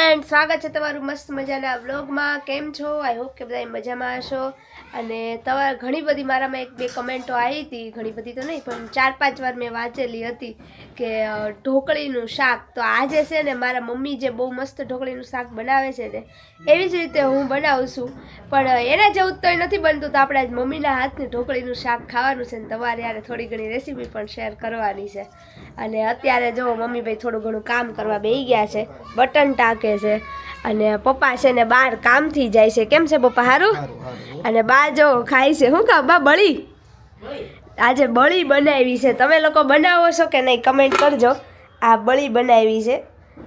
Friend, સ્વાગત છે તમારું મસ્ત મજાના વ્લોગમાં. કેમ છો? આઈ હોપ કે બધા મજામાં હશો. અને તમારા ઘણી બધી મારામાં એક બે કમેન્ટો આવી હતી. ઘણી બધી તો નહીં, પણ ચાર પાંચ વાર મેં વાંચેલી હતી કે ઢોકળીનું શાક. તો આજે છે ને મારા મમ્મી જે બહુ મસ્ત ઢોકળીનું શાક બનાવે છે ને, એવી જ રીતે હું બનાવું છું. પણ એના જેવું તો નથી બનતું. તો આપણે મમ્મીના હાથની ઢોકળીનું શાક ખાવાનું છે ને તમારે યારે થોડી ઘણી રેસીપી પણ શેર કરવાની છે. અને અત્યારે જો મમ્મી ભાઈ થોડું ઘણું કામ કરવા બેસી ગયા છે બટન ટાંકે છે અને પપ્પા છે ને બહાર કામથી જાય છે. કેમ છે પપ્પા સારું અને બા જો ખાય છે. શું કા બા બળી? આજે બળી બનાવી છે. તમે લોકો બનાવો છો કે નહીં કમેન્ટ કરજો. આ બળી બનાવી છે.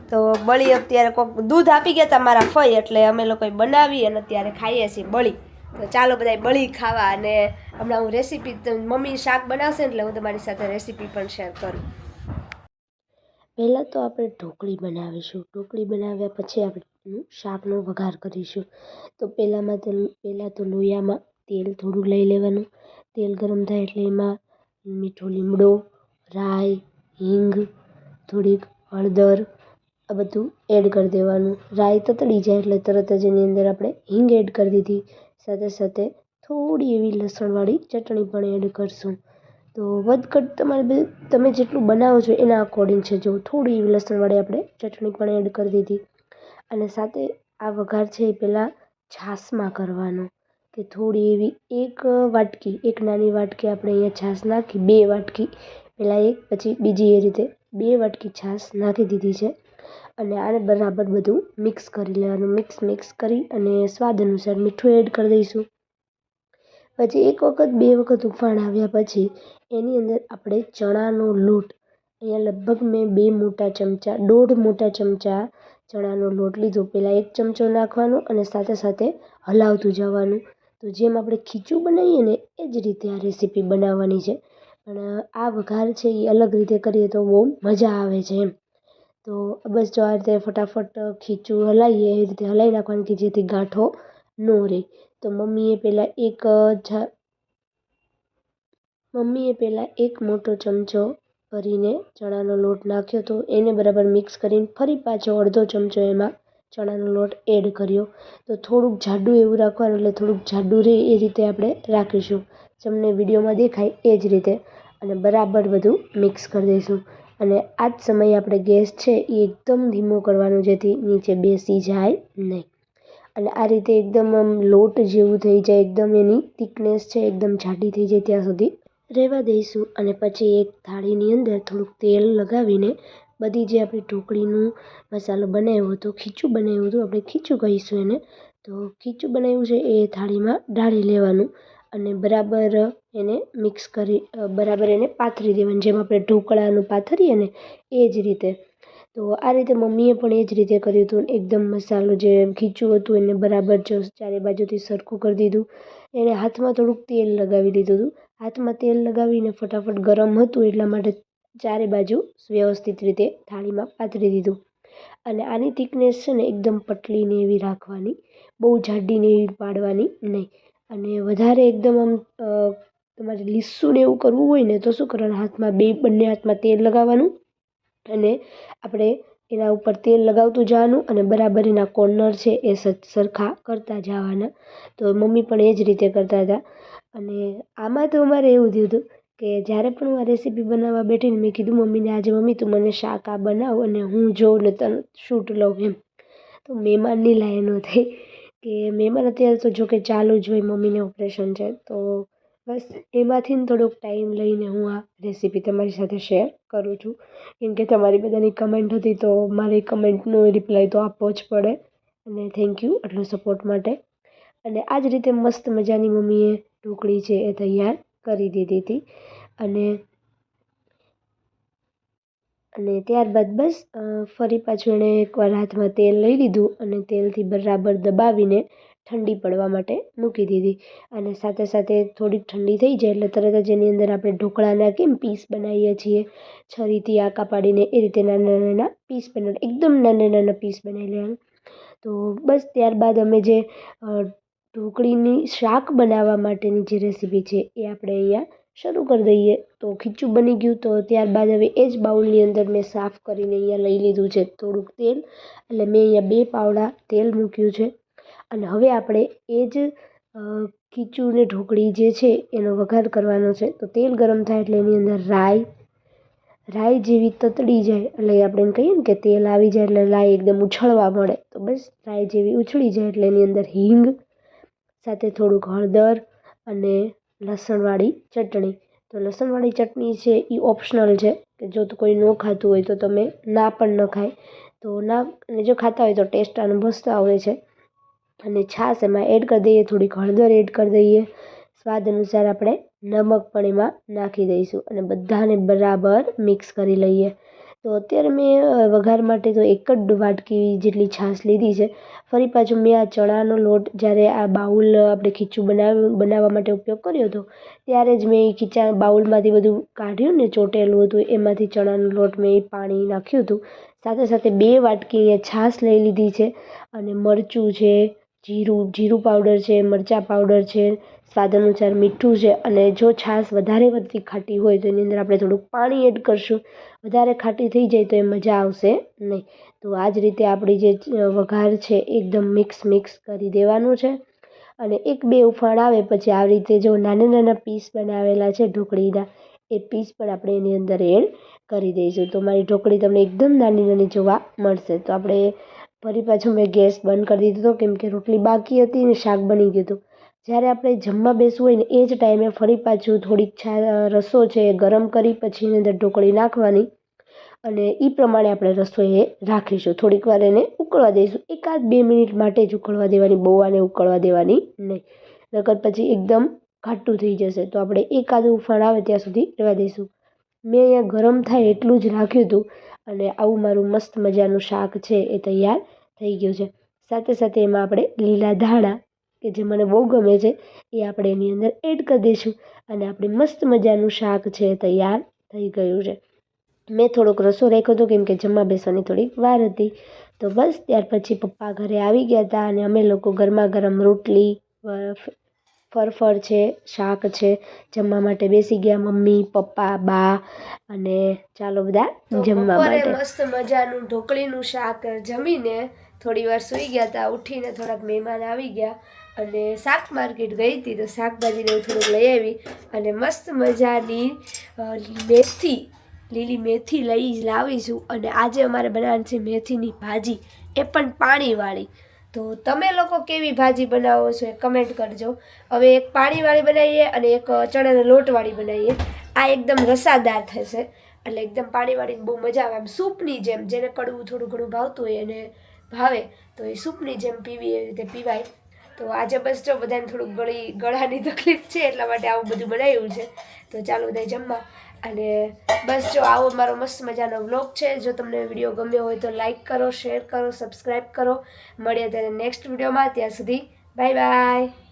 તો બળી અત્યારે કોક દૂધ આપી ગયા તમારા ફઈ એટલે અમે લોકોએ બનાવી અને અત્યારે ખાઈએ છીએ બળી. તો ચાલો બધા બળી ખાવા અને હમણાં હું રેસીપી મમ્મી શાક બનાવશે ને એટલે હું તમારી સાથે રેસીપી પણ શેર કરું. પહેલાં તો આપણે ઢોકળી બનાવીશું. ઢોકળી બનાવ્યા પછી આપણે શાકનો વઘાર કરીશું. તો પહેલાંમાં તો પહેલાં તો લોયામાં તેલ થોડું લઈ લેવાનું. તેલ ગરમ થાય એટલે એમાં મીઠો લીમડો, રાઈ, હિંગ, થોડીક હળદર, આ બધું એડ કરી દેવાનું. રાઈ તતડી જાય એટલે તરત જ એની અંદર આપણે હિંગ એડ કરી દીધી. સાથે સાથે થોડી એવી લસણવાળી ચટણી પણ એડ કરશું. તો વધઘટ તમારે તમે જેટલું બનાવો છો એના અકોર્ડિંગ છે. જો થોડી લસણવાળી આપણે ચટણી પણ એડ કરી દીધી. અને સાથે આ વઘાર છે એ પહેલાં છાશમાં કરવાનો. કે થોડી એવી એક વાટકી, એક નાની વાટકી આપણે અહીંયા છાશ નાખી, બે વાટકી પહેલાં એક, પછી બીજી એ રીતે બે વાટકી છાશ નાખી દીધી છે. અને આને બરાબર બધું મિક્સ કરી લેવાનું. મિક્સ મિક્સ કરી અને સ્વાદ અનુસાર મીઠું એડ કરી દઈશું. પછી એક વખત બે વખત ઉફાણ આવ્યા પછી એની અંદર આપણે ચણાનો લોટ. અહીંયા લગભગ મેં બે મોટા ચમચા, દોઢ મોટા ચમચા ચણાનો લોટ લીધો. પહેલાં એક ચમચો નાખવાનો અને સાથે સાથે હલાવતું જવાનું. તો જેમ આપણે ખીચું બનાવીએ ને એ જ રીતે આ રેસીપી બનાવવાની છે. પણ આ વઘાર છે એ અલગ રીતે કરીએ તો બહુ મજા આવે છે એમ. તો બસ જો આ રીતે ફટાફટ ખીચું હલાવીએ, એ રીતે હલાવી નાખવાનું કે જેથી ગાંઠો ન રહે. તો મમ્મીએ પહેલાં એક જા, મમ્મીએ પહેલાં એક મોટો ચમચો ભરીને ચણાનો લોટ નાખ્યો તો એને બરાબર મિક્સ કરીને ફરી પાછો અડધો ચમચો એમાં ચણાનો લોટ એડ કર્યો. તો થોડુંક જાડું એવું રાખવાનું એટલે થોડુંક જાડું રહે એ રીતે આપણે રાખીશું. તમને વિડીયોમાં દેખાય એ જ રીતે. અને બરાબર બધું મિક્સ કરી દઈશું. અને આ જ સમયે આપણે ગેસ છે એ એકદમ ધીમો કરવાનો જેથી નીચે બેસી જાય નહીં. અને આ રીતે એકદમ આમ લોટ જેવું થઈ જાય, એકદમ એની થિકનેસ છે, એકદમ જાડી થઈ જાય ત્યાં સુધી. રહેવા દઈશું અને પછી એક થાળીની અંદર થોડુંક તેલ લગાવીને બધી જે આપણી ઢોકળીનું મસાલો બનાવ્યો હતો, ખીચું બનાવ્યું હતું, આપણે ખીચું કહીશું એને, તો ખીચું બનાવ્યું છે એ થાળીમાં ઢાળી લેવાનું અને બરાબર એને મિક્સ કરી બરાબર એને પાથરી દેવાનું. જેમ આપણે ઢોકળાનું પાથરીએ ને એ જ રીતે. તો આ રીતે મમ્મીએ પણ એ જ રીતે કર્યું હતું. એકદમ મસાલો જે ખીચું હતું એને બરાબર ચારે બાજુથી સરખું કરી દીધું. એણે હાથમાં થોડુંક તેલ લગાવી દીધું હતું. હાથમાં તેલ લગાવીને ફટાફટ ગરમ હતું એટલા માટે ચારે બાજુ વ્યવસ્થિત રીતે થાળીમાં પાથરી દીધું. અને આની થિકનેસ છે ને એકદમ પટલીને એવી રાખવાની. બહુ જાડીને એવી પાડવાની નહીં. અને વધારે એકદમ આમ તમારે લીસું ને એવું કરવું હોય ને તો શું કરવાનું? હાથમાં બે, બંને હાથમાં તેલ લગાવવાનું અને આપણે એના ઉપર તેલ લગાવતું જવાનું અને બરાબર એના કોર્નર છે એ સરખા કરતા જવાના. તો મમ્મી પણ એ જ રીતે કરતા હતા. અને આમાં તો અમારે એવું થયું હતું કે જ્યારે પણ હું આ રેસીપી બનાવવા બેઠીને મેં કીધું, મમ્મીને આજે મમ્મી તું મને શાક આ બનાવ અને હું જોઉં ને તને શૂટ લઉં એમ. તો મહેમાનની લાઈનો થઈ કે મહેમાન અત્યારે તો જો કે ચાલુ જ હોય મમ્મીને ઓપરેશન છે. તો બસ, એમાંથી થોડોક ટાઈમ લઈને હું આ રેસીપી તમારી સાથે શેર કરું છું. કેમ કે તમારી બધાની કમેન્ટ હતી તો મારે કમેન્ટનો રિપ્લાય તો આપવો જ પડે. અને થેન્ક યુ આટલો સપોર્ટ માટે. અને આ જ રીતે મસ્ત મજાની મમ્મીએ ઢોકળી છે એ તૈયાર કરી દીધી હતી. અને અને ત્યારબાદ બસ ફરી પાછું એણે એકવાર હાથમાં તેલ લઈ લીધું અને તેલથી બરાબર દબાવીને ઠંડી પડવા માટે મૂકી દીધી. અને સાથે સાથે થોડીક ઠંડી થઈ જાય એટલે તરત જ એની અંદર આપણે ઢોકળાના કેમ પીસ બનાવીએ છીએ. છરીથી આકા પાડીને એ રીતે નાના નાના પીસ બનાવ, એકદમ નાના નાના પીસ બનાવી લેવાનું. તો બસ ત્યારબાદ અમે જે ઢોકળીની શાક બનાવવા માટેની જે રેસીપી છે એ આપણે અહીંયા શરૂ કરી દઈએ. તો ખીચું બની ગયું તો ત્યારબાદ હવે એ જ બાઉલની અંદર મેં સાફ કરીને અહીંયા લઈ લીધું છે થોડુંક તેલ. એટલે મેં અહીંયા બે પાવડા તેલ મૂક્યું છે. અને હવે આપણે એ જ ખીચું ને ઢોકળી જે છે એનો વઘાર કરવાનો છે. તો તેલ ગરમ થાય એટલે એની અંદર રાઈ રાઈ જેવી તતડી જાય એટલે આપણે એમ કહીએ ને કે તેલ આવી જાય એટલે રાઈ એકદમ ઉછળવા મળે. તો બસ રાઈ જેવી ઉછળી જાય એટલે એની અંદર હિંગ, સાથે થોડુંક હળદર અને લસણવાળી ચટણી. તો લસણવાળી ચટણી છે એ ઓપ્શનલ છે કે જો કોઈ ન ખાતું હોય તો તમે ના પણ ન ખાય. તો ના, અને જો ખાતા હોય તો ટેસ્ટ અનુભવતા હોય છે. અને છાશ એમાં એડ કરી દઈએ, થોડીક હળદર એડ કરી દઈએ. સ્વાદ અનુસાર આપણે નમક પણ એમાં નાખી દઈશું અને બધાને બરાબર મિક્સ કરી લઈએ. તો અત્યારે મેં વઘાર માટે તો એક જ વાટકી જેટલી છાશ લીધી છે. ફરી પાછું મેં આ ચણાનો લોટ જ્યારે આ બાઉલ આપણે ખીચું બનાવ્યું બનાવવા માટે ઉપયોગ કર્યો હતો, ત્યારે જ મેં એ ખીચા બાઉલમાંથી બધું કાઢ્યું ને ચોટેલું હતું, એમાંથી ચણાનો લોટ મેં પાણી નાખ્યું હતું. સાથે સાથે બે વાટકી અહીંયા છાશ લઈ લીધી છે અને મરચું છે જીરું જીરું પાવડર છે, મરચાં પાવડર છે સ્વાદ અનુસાર મીઠું છે અને જો છાશ વધારે પડતી ખાટી હોય તો એની અંદર આપણે થોડુંક પાણી એડ કરશું. વધારે ખાટી થઈ જાય તો એ મજા આવશે નહીં. તો આ જ રીતે આપણી જે વઘાર છે એકદમ મિક્સ મિક્સ કરી દેવાનું છે અને એક, બે ઉફાણ આવે પછી આવી રીતે જો નાના નાના પીસ બનાવેલા છે ઢોકળીના, એ પીસ પણ આપણે એની અંદર એડ કરી દઈશું. તો મારી ઢોકળી તમને એકદમ નાની નાની જોવા મળશે. તો આપણે ફરી પાછું મેં ગેસ બંધ કરી દીધો હતો, કેમ કે રોટલી બાકી હતી ને શાક બની ગયું હતું. જ્યારે આપણે જમવા બેસવું હોય ને એ જ ટાઈમે ફરી પાછું થોડીક છા, રસો છે એ ગરમ કરી પછી એની અંદર ઢોકળી નાખવાની અને એ પ્રમાણે આપણે રસોઈ એ રાખીશું. થોડીક વાર એને ઉકળવા દઈશું. એકાદ બે મિનિટ માટે જ ઉકળવા દેવાની, બહુ આને ઉકળવા દેવાની નહીં. નકર પછી એકદમ ઘાટું થઈ જશે. તો આપણે એકાદ ઉફાણ આવે ત્યાં સુધી રહેવા દઈશું. મેં અહીંયા ગરમ થાય એટલું જ રાખ્યું હતું. અને આવું મારું મસ્ત મજાનું શાક છે એ તૈયાર થઈ ગયું છે. સાથે સાથે એમાં આપણે લીલા ધાણા, કે જે મને બહુ ગમે છે, એ આપણે એની અંદર એડ કરી દઈશું અને આપણે મસ્ત મજાનું શાક છે એ તૈયાર થઈ ગયું છે. મેં થોડોક રસો રાખ્યો હતો, કેમ કે જમવા બેસવાની થોડીક વાર હતી. તો બસ, ત્યાર પછી પપ્પા ઘરે આવી ગયા હતા અને અમે લોકો ગરમા ગરમ રોટલી ફરફર છે શાક છે જમવા માટે બેસી ગયા મમ્મી પપ્પા બા અને ચાલો બધા જમવા માટે. મસ્ત મજાનું ઢોકળીનું શાક જમીને થોડી વાર સૂઈ ગયા હતા ઉઠીને થોડાક મહેમાન આવી ગયા અને શાક માર્કેટ ગઈ હતી તો શાકભાજીને હું થોડુંક લઈ આવી અને મસ્ત મજાની મેથી લીલી મેથી લઈ લાવીશું અને આજે અમારે બનાવવાની છે મેથીની ભાજી એ પણ પાણીવાળી. તો તમે લોકો કેવી ભાજી બનાવો છો એ કમેન્ટ કરજો. હવે એક પાણીવાળી બનાવીએ અને એક ચણાના લોટવાળી બનાવીએ. આ એકદમ રસાદાર થશે. એટલે એકદમ પાણીવાળી બહુ મજા આવે. આમ સૂપની જેમ, જેને કડવું થોડું ઘણું ભાવતું હોય એને ભાવે, તો એ સૂપની જેમ પીવી એવી રીતે પીવાય. તો આજે બસ જો બધાને થોડુંક ગળી, ગળાની તકલીફ છે એટલા માટે આવું બધું બનાવ્યું છે. તો ચાલો બધા જમવા. અને બસ જો આવો મારો મસ્ત મજાનો વ્લોગ છે. જો તમને વીડિયો ગમ્યો હોય તો લાઇક કરો શેર કરો સબસ્ક્રાઈબ કરો. મળીએ ત્યારે નેક્સ્ટ વિડીયોમાં ત્યાં સુધી બાય બાય